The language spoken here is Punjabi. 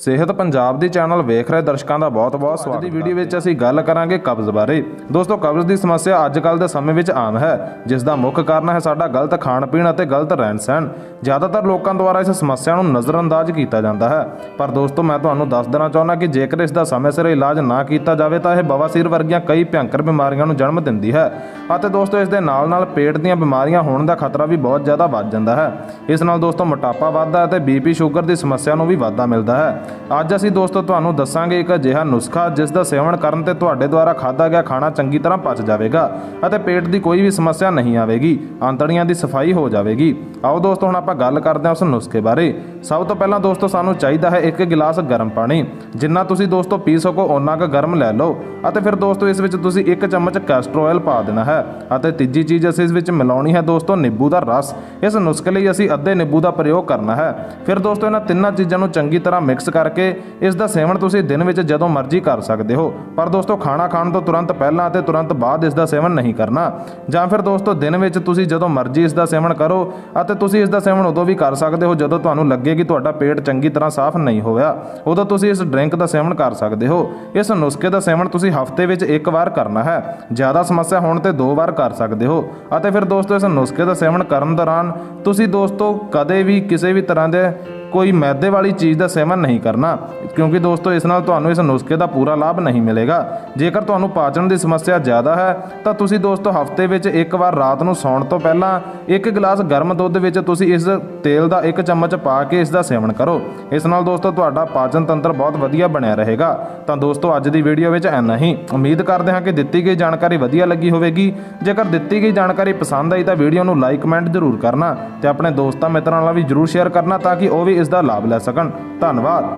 ਸਿਹਤ ਪੰਜਾਬ ਦੀ ਚੈਨਲ ਵੇਖ ਰਹੇ ਦਰਸ਼ਕਾਂ ਦਾ ਬਹੁਤ-ਬਹੁਤ ਸਵਾਗਤ ਹੈ ਦੀ ਵੀਡੀਓ ਵਿੱਚ ਅਸੀਂ ਗੱਲ ਕਰਾਂਗੇ ਕਬਜ਼ ਬਾਰੇ। ਦੋਸਤੋ ਕਬਜ਼ ਦੀ ਸਮੱਸਿਆ ਅੱਜ-ਕੱਲ ਦੇ ਸਮੇਂ ਵਿੱਚ ਆਮ ਹੈ ਜਿਸ ਦਾ ਮੁੱਖ ਕਾਰਨ ਹੈ ਸਾਡਾ ਗਲਤ ਖਾਣ ਪੀਣ ਅਤੇ ਗਲਤ ਰਹਿਣ-ਸਹਿਣ ਜ਼ਿਆਦਾਤਰ ਲੋਕਾਂ ਦੁਆਰਾ ਇਸ ਸਮੱਸਿਆ ਨੂੰ ਨਜ਼ਰਅੰਦਾਜ਼ ਕੀਤਾ ਜਾਂਦਾ ਹੈ। ਪਰ ਦੋਸਤੋ ਮੈਂ ਤੁਹਾਨੂੰ ਦੱਸ ਦੇਣਾ ਚਾਹੁੰਦਾ ਕਿ ਜੇਕਰ ਇਸ ਦਾ ਸਮੇਂ ਸਿਰ ਇਲਾਜ ਨਾ ਕੀਤਾ ਜਾਵੇ ਤਾਂ ਇਹ ਬਵਾਸੀਰ ਵਰਗੀਆਂ ਕਈ ਭਿਅੰਕਰ ਬਿਮਾਰੀਆਂ ਨੂੰ ਜਨਮ ਦਿੰਦੀ ਹੈ। ਅਤੇ ਦੋਸਤੋ ਇਸ ਦੇ ਨਾਲ-ਨਾਲ ਪੇਟ ਦੀਆਂ ਬਿਮਾਰੀਆਂ ਹੋਣ ਦਾ ਖਤਰਾ ਵੀ ਬਹੁਤ ਜ਼ਿਆਦਾ ਵੱਧ ਜਾਂਦਾ ਹੈ। ਇਸ ਨਾਲ ਦੋਸਤੋ ਮੋਟਾਪਾ ਵੱਧਦਾ ਹੈ ਅਤੇ ਬੀਪੀ ਸ਼ੂਗਰ ਦੀ ਸਮੱਸਿਆ ਨੂੰ ਵੀ ਵਾਧਾ ਮਿਲਦਾ ਹੈ। ਅੱਜ ਅਸੀਂ ਦੋਸਤੋ ਤੁਹਾਨੂੰ ਦੱਸਾਂਗੇ ਇੱਕ ਅਜਿਹਾ ਨੁਸਖਾ, ਜਿਸ ਦਾ ਸੇਵਨ ਕਰਨ ਤੇ ਤੁਹਾਡੇ ਦੁਆਰਾ ਖਾਧਾ ਗਿਆ ਖਾਣਾ ਚੰਗੀ ਤਰ੍ਹਾਂ ਪਚ ਜਾਵੇਗਾ ਅਤੇ ਪੇਟ ਦੀ ਕੋਈ ਵੀ ਸਮੱਸਿਆ ਨਹੀਂ ਆਵੇਗੀ, ਆਂਤੜੀਆਂ ਦੀ ਸਫ਼ਾਈ ਹੋ ਜਾਵੇਗੀ। ਆਓ ਦੋਸਤੋ, ਹੁਣ ਆਪਾਂ ਗੱਲ ਕਰਦੇ ਹਾਂ ਉਸ ਨੁਸਖੇ ਬਾਰੇ। ਸਭ ਤੋਂ ਪਹਿਲਾਂ ਦੋਸਤੋ, ਸਾਨੂੰ ਚਾਹੀਦਾ ਹੈ ਇੱਕ ਗਿਲਾਸ ਗਰਮ ਪਾਣੀ, ਜਿੰਨਾ ਤੁਸੀਂ ਦੋਸਤੋ ਪੀ ਸਕੋ, ਓਨਾ ਕੁ ਗਰਮ ਲੈ ਲਓ। ਅਤੇ ਫਿਰ ਦੋਸਤੋ, ਇਸ ਵਿੱਚ ਤੁਸੀਂ ਇੱਕ ਚਮਚ ਕੈਸਟਰ ਆਇਲ ਪਾ ਦੇਣਾ ਹੈ। ਅਤੇ ਤੀਜੀ ਚੀਜ਼ ਅਸੀਂ ਇਸ ਵਿੱਚ ਮਿਲਾਉਣੀ ਹੈ ਦੋਸਤੋ, ਨਿੰਬੂ ਦਾ ਰਸ। ਇਸ ਨੁਸਖੇ ਲਈ ਅਸੀਂ ਅੱਧੇ ਨਿੰਬੂ ਦਾ ਪ੍ਰਯੋਗ ਕਰਨਾ ਹੈ। ਫਿਰ ਦੋਸਤੋ, ਇਹਨਾਂ ਤਿੰਨਾਂ ਚੀਜ਼ਾਂ ਨੂੰ ਚੰਗੀ ਤਰ੍ਹਾਂ ਮਿਕਸ ਕਰ ਕਰਕੇ ਇਸ ਦਾ ਸੇਵਨ ਤੁਸੀਂ ਦਿਨ ਵਿੱਚ ਜਦੋਂ ਮਰਜ਼ੀ ਕਰ ਸਕਦੇ ਹੋ। ਪਰ ਦੋਸਤੋ, ਖਾਣਾ ਖਾਣ ਤੋਂ ਤੁਰੰਤ ਪਹਿਲਾਂ ਅਤੇ ਤੁਰੰਤ ਬਾਅਦ ਇਸ ਦਾ ਸੇਵਨ ਨਹੀਂ ਕਰਨਾ। ਜਾਂ ਫਿਰ ਦੋਸਤੋ, ਦਿਨ ਵਿੱਚ ਤੁਸੀਂ ਜਦੋਂ ਮਰਜ਼ੀ ਇਸ ਦਾ ਸੇਵਨ ਕਰੋ ਅਤੇ ਤੁਸੀਂ ਇਸ ਦਾ ਸੇਵਨ ਉਦੋਂ ਵੀ ਕਰ ਸਕਦੇ ਹੋ ਜਦੋਂ ਤੁਹਾਨੂੰ ਲੱਗੇ ਕਿ ਤੁਹਾਡਾ ਪੇਟ ਚੰਗੀ ਤਰ੍ਹਾਂ ਸਾਫ਼ ਨਹੀਂ ਹੋਇਆ। ਉਦੋਂ ਤੁਸੀਂ ਇਸ ਡਰਿੰਕ ਦਾ ਸੇਵਨ ਕਰ ਸਕਦੇ ਹੋ। ਇਸ ਨੁਸਖੇ ਦਾ ਸੇਵਨ ਤੁਸੀਂ ਹਫ਼ਤੇ ਵਿੱਚ ਇੱਕ ਵਾਰ ਕਰਨਾ ਹੈ। ਜ਼ਿਆਦਾ ਸਮੱਸਿਆ ਹੋਣ ਤੇ ਦੋ ਵਾਰ ਕਰ ਸਕਦੇ ਹੋ। ਅਤੇ ਫਿਰ ਦੋਸਤੋ, ਇਸ ਨੁਸਖੇ ਦਾ ਸੇਵਨ ਕਰਨ ਦੌਰਾਨ ਤੁਸੀਂ ਦੋਸਤੋ, ਕਦੇ ਵੀ ਕਿਸੇ ਵੀ ਤਰ੍ਹਾਂ ਦੇ ਕੋਈ ਮੈਦੇ ਵਾਲੀ ਚੀਜ਼ ਦਾ ਸੇਵਨ ਨਹੀਂ ਕਰਨਾ, ਕਿਉਂਕਿ ਦੋਸਤੋ ਇਸ ਨਾਲ ਤੁਹਾਨੂੰ ਇਸ ਨੁਸਖੇ ਦਾ ਪੂਰਾ ਲਾਭ ਨਹੀਂ ਮਿਲੇਗਾ। ਜੇਕਰ ਤੁਹਾਨੂੰ ਪਾਚਨ ਦੀ ਸਮੱਸਿਆ ਜ਼ਿਆਦਾ ਹੈ, ਤਾਂ ਤੁਸੀਂ ਦੋਸਤੋ ਹਫ਼ਤੇ ਵਿੱਚ ਇੱਕ ਵਾਰ ਰਾਤ ਨੂੰ ਸੌਣ ਤੋਂ ਪਹਿਲਾਂ ਇੱਕ ਗਲਾਸ ਗਰਮ ਦੁੱਧ ਵਿੱਚ ਤੁਸੀਂ ਇਸ ਤੇਲ ਦਾ ਇੱਕ ਚਮਚ ਪਾ ਕੇ ਇਸ ਦਾ ਸੇਵਨ ਕਰੋ। ਇਸ ਨਾਲ ਦੋਸਤੋ ਤੁਹਾਡਾ ਪਾਚਨ ਤੰਤਰ ਬਹੁਤ ਵਧੀਆ ਬਣਿਆ ਰਹੇਗਾ। ਤਾਂ ਦੋਸਤੋ ਅੱਜ ਦੀ ਵੀਡੀਓ ਵਿੱਚ ਇੰਨਾ ਹੀ। ਉਮੀਦ ਕਰਦੇ ਹਾਂ ਕਿ ਦਿੱਤੀ ਗਈ ਜਾਣਕਾਰੀ ਵਧੀਆ ਲੱਗੀ ਹੋਵੇਗੀ। ਜੇਕਰ ਦਿੱਤੀ ਗਈ ਜਾਣਕਾਰੀ ਪਸੰਦ ਆਈ ਤਾਂ ਵੀਡੀਓ ਨੂੰ ਲਾਈਕ, ਕਮੈਂਟ ਜ਼ਰੂਰ ਕਰਨਾ ਤੇ ਆਪਣੇ ਦੋਸਤਾਂ ਮਿੱਤਰਾਂ ਨਾਲ ਵੀ ਜ਼ਰੂਰ ਸ਼ੇਅਰ ਕਰਨਾ ਤਾਂ ਕਿ ਉਹ ਵੀ ਇਸ ਦਾ ਲਾਭ ਲੈ ਸਕਣ। ਧੰਨਵਾਦ।